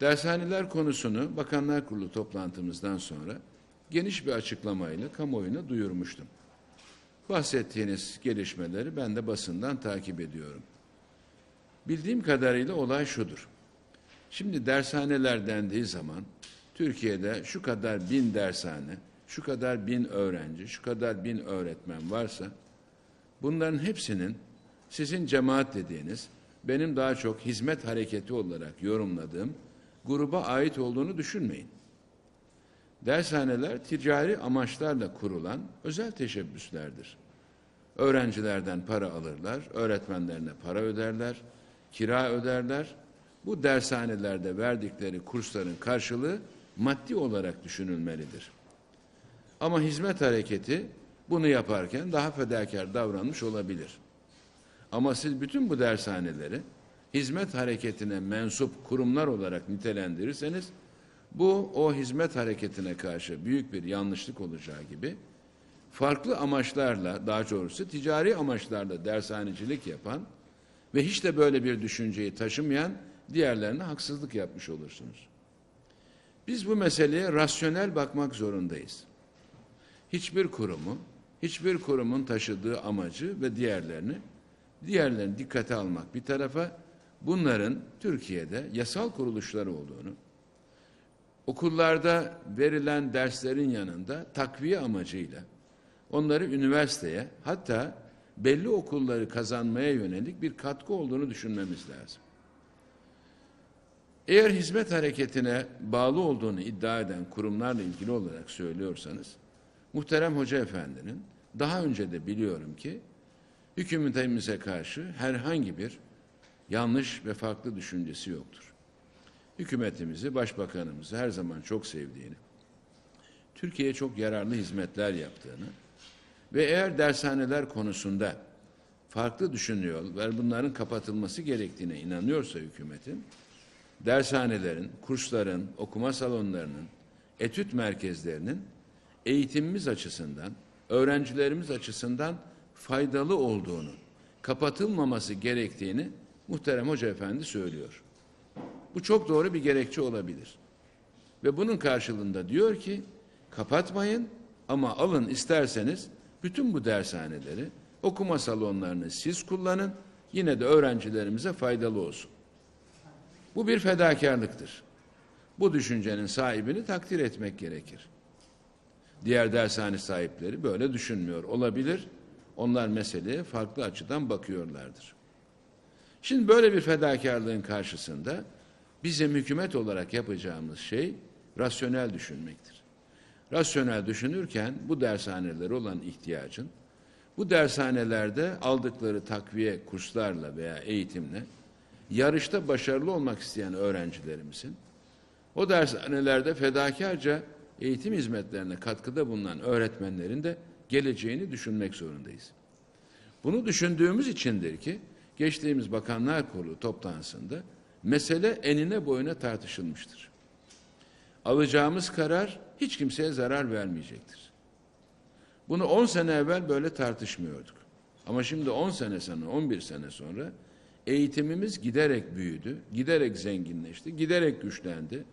Dershaneler konusunu Bakanlar Kurulu toplantımızdan sonra geniş bir açıklamayla kamuoyuna duyurmuştum. Bahsettiğiniz gelişmeleri ben de basından takip ediyorum. Bildiğim kadarıyla olay şudur. Şimdi dershaneler dendiği zaman Türkiye'de şu kadar bin dershane, şu kadar bin öğrenci, şu kadar bin öğretmen varsa bunların hepsinin sizin cemaat dediğiniz, benim daha çok hizmet hareketi olarak yorumladığım gruba ait olduğunu düşünmeyin. Dershaneler ticari amaçlarla kurulan özel teşebbüslerdir. Öğrencilerden para alırlar, öğretmenlerine para öderler, kira öderler. Bu dershanelerde verdikleri kursların karşılığı maddi olarak düşünülmelidir. Ama hizmet hareketi bunu yaparken daha fedakar davranmış olabilir. Ama siz bütün bu dershaneleri hizmet hareketine mensup kurumlar olarak nitelendirirseniz bu o hizmet hareketine karşı büyük bir yanlışlık olacağı gibi farklı amaçlarla daha doğrusu ticari amaçlarla dershanecilik yapan ve hiç de böyle bir düşünceyi taşımayan diğerlerine haksızlık yapmış olursunuz. Biz bu meseleye rasyonel bakmak zorundayız. Hiçbir kurumu, hiçbir kurumun taşıdığı amacı ve diğerlerini, diğerlerini dikkate almak bir tarafa, bunların Türkiye'de yasal kuruluşları olduğunu, okullarda verilen derslerin yanında takviye amacıyla onları üniversiteye hatta belli okulları kazanmaya yönelik bir katkı olduğunu düşünmemiz lazım. Eğer hizmet hareketine bağlı olduğunu iddia eden kurumlarla ilgili olarak söylüyorsanız, muhterem hoca efendinin daha önce de biliyorum ki hükümetimize karşı herhangi bir yanlış ve farklı düşüncesi yoktur. Hükümetimizi, başbakanımızı her zaman çok sevdiğini, Türkiye'ye çok yararlı hizmetler yaptığını ve eğer dershaneler konusunda farklı düşünüyor ve bunların kapatılması gerektiğine inanıyorsa hükümetin, dershanelerin, kursların, okuma salonlarının, etüt merkezlerinin eğitimimiz açısından, öğrencilerimiz açısından faydalı olduğunu, kapatılmaması gerektiğini muhterem hoca efendi söylüyor. Bu çok doğru bir gerekçe olabilir. Ve bunun karşılığında diyor ki kapatmayın ama alın isterseniz bütün bu dershaneleri, okuma salonlarını siz kullanın. Yine de öğrencilerimize faydalı olsun. Bu bir fedakarlıktır. Bu düşüncenin sahibini takdir etmek gerekir. Diğer dershane sahipleri böyle düşünmüyor olabilir. Onlar meseleye farklı açıdan bakıyorlardır. Şimdi böyle bir fedakarlığın karşısında bizim hükümet olarak yapacağımız şey rasyonel düşünmektir. Rasyonel düşünürken bu dershanelere olan ihtiyacın, bu dershanelerde aldıkları takviye kurslarla veya eğitimle yarışta başarılı olmak isteyen öğrencilerimizin, o dershanelerde fedakarca eğitim hizmetlerine katkıda bulunan öğretmenlerin de geleceğini düşünmek zorundayız. Bunu düşündüğümüz içindir ki geçtiğimiz Bakanlar Kurulu toplantısında mesele enine boyuna tartışılmıştır. Alacağımız karar hiç kimseye zarar vermeyecektir. Bunu 10 sene evvel böyle tartışmıyorduk. Ama şimdi 10 sene sonra, 11 sene sonra eğitimimiz giderek büyüdü, giderek zenginleşti, giderek güçlendi.